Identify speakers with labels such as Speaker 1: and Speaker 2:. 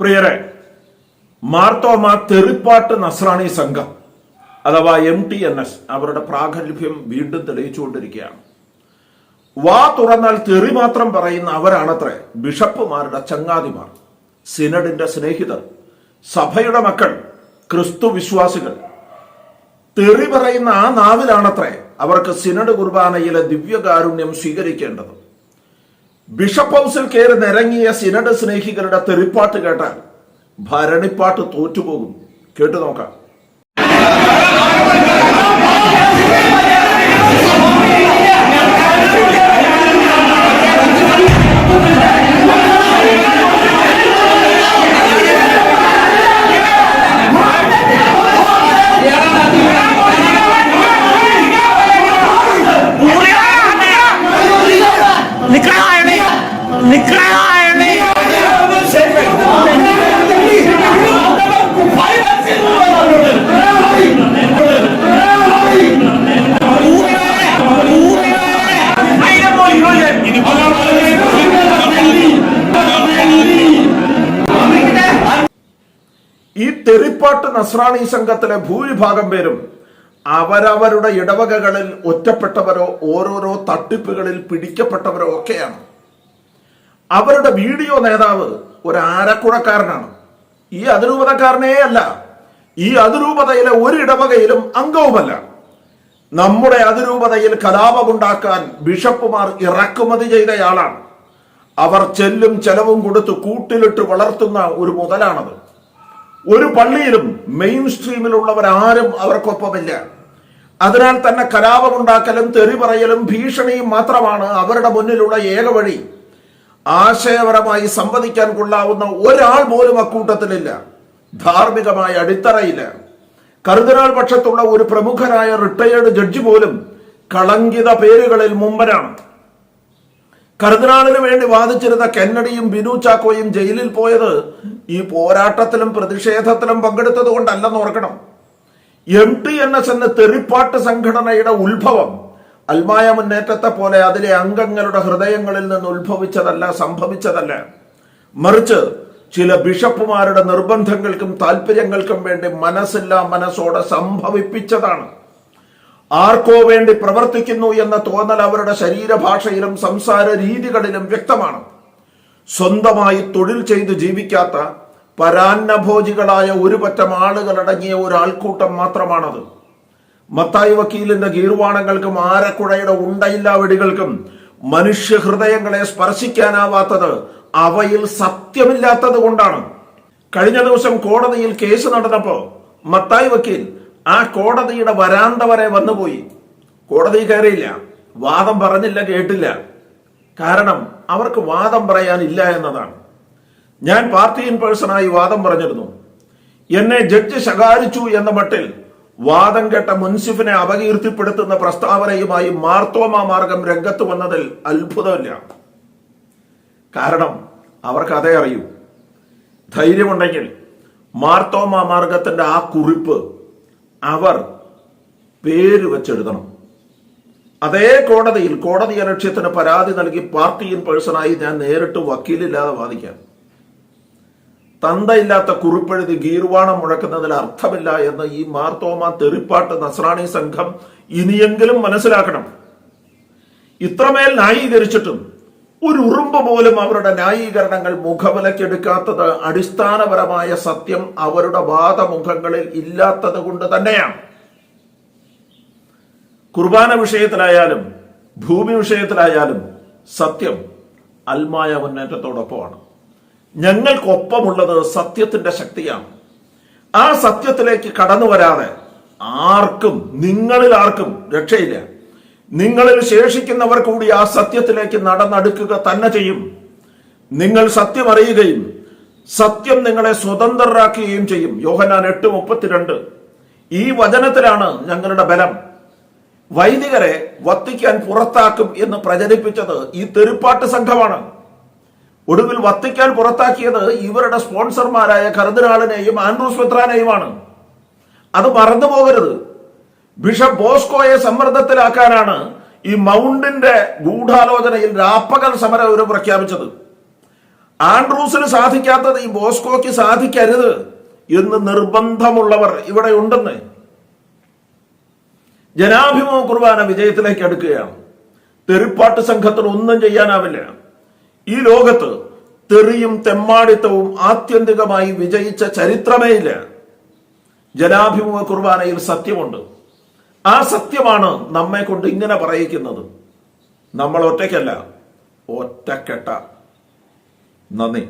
Speaker 1: പ്രിയരെ മാർത്തോമ തെറിപ്പാട്ട് നസ്രാണി സംഘം അഥവാ എം ടി എൻ എസ് അവരുടെ പ്രാഗൽഭ്യം വീണ്ടും തെളിയിച്ചുകൊണ്ടിരിക്കുകയാണ്. വാ തുറന്നാൽ തെറി മാത്രം പറയുന്ന അവരാണത്രേ ബിഷപ്പുമാരുടെ ചങ്ങാതിമാർ സിനഡിന്റെ സ്നേഹിതർ സഭയുടെ മക്കൾ ക്രിസ്തു വിശ്വാസികൾ. തെറി പറയുന്ന ആ നാവിലാണത്രേ അവർക്ക് സിനഡ് കുർബാനയിലെ ദിവ്യകാരുണ്യം സ്വീകരിക്കേണ്ടത്. ബിഷപ്പ് ഹൗസിൽ കയറി നിരങ്ങിയ സിനഡ് സ്നേഹികളുടെ തെറിപ്പാട്ട് കേട്ടാൽ ഭരണിപ്പാട്ട് തോറ്റുപോകും. കേട്ടു നോക്കാം. തെറിപ്പാട്ട് നസ്രാണി സംഘത്തിലെ ഭൂരിഭാഗം പേരും അവരവരുടെ ഇടവകകളിൽ ഒറ്റപ്പെട്ടവരോ ഓരോരോ തട്ടിപ്പുകളിൽ പിടിക്കപ്പെട്ടവരോ ഒക്കെയാണ്. അവരുടെ വീഡിയോ നേതാവ് ഒരു ആരക്കുഴക്കാരനാണ് ഈ അതിരൂപതക്കാരനേ അല്ല. ഈ അതിരൂപതയിലെ ഒരു ഇടവകയിലും അംഗവുമല്ല. നമ്മുടെ അതിരൂപതയിൽ കലാപമുണ്ടാക്കാൻ ബിഷപ്പുമാർ ഇറക്കുമതി ചെയ്തയാളാണ്. അവർ ചെല്ലും ചെലവും കൊടുത്ത് കൂട്ടിലിട്ട് വളർത്തുന്ന ഒരു മുതലാണത്. ഒരു പള്ളിയിലും മെയിൻ സ്ട്രീമിലുള്ളവർ ആരും അവർക്കൊപ്പമില്ല. അതിനാൽ തന്നെ കലാപമുണ്ടാക്കലും തെറി പറയലും ഭീഷണിയും മാത്രമാണ് അവരുടെ മുന്നിലുള്ള ഏക വഴി. ആശയപരമായി സംവദിക്കാൻ കൊള്ളാവുന്ന ഒരാൾ പോലും അക്കൂട്ടത്തിലില്ല. ധാർമ്മികമായ അടിത്തറയില്ല. കരുതനാൾ പക്ഷത്തുള്ള ഒരു പ്രമുഖനായ റിട്ടയേർഡ് ജഡ്ജി പോലും കളങ്കിത പേരുകളിൽ മുമ്പനാണ്. കർദിനാളിന് വേണ്ടി വാദിച്ചിരുന്ന കെന്നഡിയും ബിനു ചാക്കോയും ജയിലിൽ പോയത് ഈ പോരാട്ടത്തിലും പ്രതിഷേധത്തിലും പങ്കെടുത്തത് കൊണ്ടല്ലെന്ന് ഓർക്കണം. എം ടി എൻ എസ് എന്ന തെറിപ്പാട്ട് സംഘടനയുടെ ഉത്ഭവം അൽമായ മുന്നേറ്റത്തെ പോലെ അതിലെ അംഗങ്ങളുടെ ഹൃദയങ്ങളിൽ നിന്ന് ഉത്ഭവിച്ചതല്ല സംഭവിച്ചതല്ല. മറിച്ച് ചില ബിഷപ്പുമാരുടെ നിർബന്ധങ്ങൾക്കും താല്പര്യങ്ങൾക്കും വേണ്ടി മനസ്സില്ലാ മനസ്സോടെ സംഭവിപ്പിച്ചതാണ്. ആർക്കോ വേണ്ടി പ്രവർത്തിക്കുന്നു എന്ന തോന്നൽ അവരുടെ ശരീരഭാഷയിലും സംസാര രീതികളിലും വ്യക്തമാണ്. സ്വന്തമായി തൊഴിൽ ചെയ്ത് ജീവിക്കാത്ത പരാന്നഭോജികളായ ഒരുപറ്റം ആളുകളടങ്ങിയ ഒരു ആൾക്കൂട്ടം മാത്രമാണത്. മത്തായി വക്കീലിന്റെ ഗീർവാണങ്ങൾക്കും ആരക്കുഴയുടെ ഉണ്ടയില്ലാ വെടികൾക്കും മനുഷ്യ ഹൃദയങ്ങളെ സ്പർശിക്കാനാവാത്തത് അവയിൽ സത്യമില്ലാത്തത് കൊണ്ടാണ്. കഴിഞ്ഞ ദിവസം കോടതിയിൽ കേസ് നടന്നപ്പോ മത്തായി വക്കീൽ ആ കോടതിയുടെ വരാന്ത വരെ വന്നുപോയി. കോടതി കയറിയില്ല. വാദം പറഞ്ഞില്ല കേട്ടില്ല. കാരണം അവർക്ക് വാദം പറയാനില്ല എന്നതാണ്. ഞാൻ പാർട്ടി ഇൻ പേഴ്സണായി വാദം പറഞ്ഞിരുന്നു. എന്നെ ജഡ്ജ് ശകാരിച്ചു എന്ന മട്ടിൽ വാദം കേട്ട മുൻസിഫിനെ അപകീർത്തിപ്പെടുത്തുന്ന പ്രസ്താവനയുമായി മാർത്തോമ മാർഗം രംഗത്ത് വന്നതിൽ അത്ഭുതമില്ല. കാരണം അവർക്ക് അതേ അറിയൂ. ധൈര്യമുണ്ടെങ്കിൽ മാർത്തോമ മാർഗത്തിന്റെ ആ കുറിപ്പ് അവർ പേര് വെച്ചെഴുതണം. അതേ കോടതിയിൽ കോടതി അലക്ഷ്യത്തിന് പരാതി നൽകി പാർട്ടി ഇൻ പേഴ്സണായി ഞാൻ നേരിട്ട് വക്കീലില്ലാതെ വാദിക്കാം. തന്തയില്ലാത്ത കുറിപ്പെഴുതി ഗീർവാണം മുഴക്കുന്നതിൽ അർത്ഥമില്ല എന്ന് ഈ മാർത്തോമ തെറിപ്പാട്ട് നസ്രാണി സംഘം ഇനിയെങ്കിലും മനസ്സിലാക്കണം. ഇത്രമേൽ ന്യായീകരിച്ചിട്ടും ഒരു ഉറുമ്പ് പോലും അവരുടെ ന്യായീകരണങ്ങൾ മുഖവിലക്കെടുക്കാത്തത് അടിസ്ഥാനപരമായ സത്യം അവരുടെ വാദമുഖങ്ങളിൽ ഇല്ലാത്തത് കൊണ്ട് തന്നെയാണ്. കുർബാന വിഷയത്തിലായാലും ഭൂമി വിഷയത്തിലായാലും സത്യം അൽമായ മുന്നേറ്റത്തോടൊപ്പമാണ്. ഞങ്ങൾക്കൊപ്പമുള്ളത് സത്യത്തിന്റെ ശക്തിയാണ്. ആ സത്യത്തിലേക്ക് കടന്നു വരാതെ ആർക്കും നിങ്ങളിൽ ആർക്കും രക്ഷയില്ല. നിങ്ങളിൽ ശേഷിക്കുന്നവർ കൂടി ആ സത്യത്തിലേക്ക് നടന്നടുക്കുക തന്നെ ചെയ്യും. നിങ്ങൾ സത്യം അറിയുകയും സത്യം നിങ്ങളെ സ്വതന്ത്രരാക്കുകയും ചെയ്യും. യോഹനാൻ എട്ട് മുപ്പത്തിരണ്ട്. ഈ വചനത്തിലാണ് ഞങ്ങളുടെ ബലം. വൈദികരെ വത്തിക്കാൻ പുറത്താക്കും എന്ന് പ്രചരിപ്പിച്ചത് ഈ തെരുപ്പാട്ട് സംഘമാണ്. ഒടുവിൽ വത്തിക്കാൻ പുറത്താക്കിയത് ഇവരുടെ സ്പോൺസർമാരായ കർദിനാളിനെയും ആൻഡ്രൂസ് മെത്രാനെയുമാണ്. അത് മറന്നു പോകരുത് ബിഷപ്പ് ബോസ്കോയെ സമ്മർദ്ദത്തിലാക്കാനാണ് ഈ മൗണ്ടിന്റെ ഗൂഢാലോചനയിൽ രാപ്പകൽ സമരം ഒരു പ്രഖ്യാപിച്ചത്. ആൻഡ്രൂസിന് സാധിക്കാത്തത് ഈ ബോസ്കോയ്ക്ക് സാധിക്കരുത് എന്ന് നിർബന്ധമുള്ളവർ ഇവിടെ ഉണ്ടെന്ന്. ജനാഭിമുഖ കുർബാന വിജയത്തിലേക്ക് അടുക്കുകയാണ്. തെറിപ്പാട്ട് സംഘത്തിന് ഒന്നും ചെയ്യാനാവില്ല. ഈ ലോകത്ത് തെറിയും തെമ്മാടിത്തവും ആത്യന്തികമായി വിജയിച്ച ചരിത്രമേ ഇല്ല ജനാഭിമുഖ കുർബാനയിൽ സത്യമുണ്ട്. ആ സത്യമാണ് നമ്മെ കൊണ്ട് ഇങ്ങനെ പറയിക്കുന്നത്. നമ്മൾ ഒറ്റയ്ക്കല്ല. ഒറ്റക്കെട്ട. നന്ദി.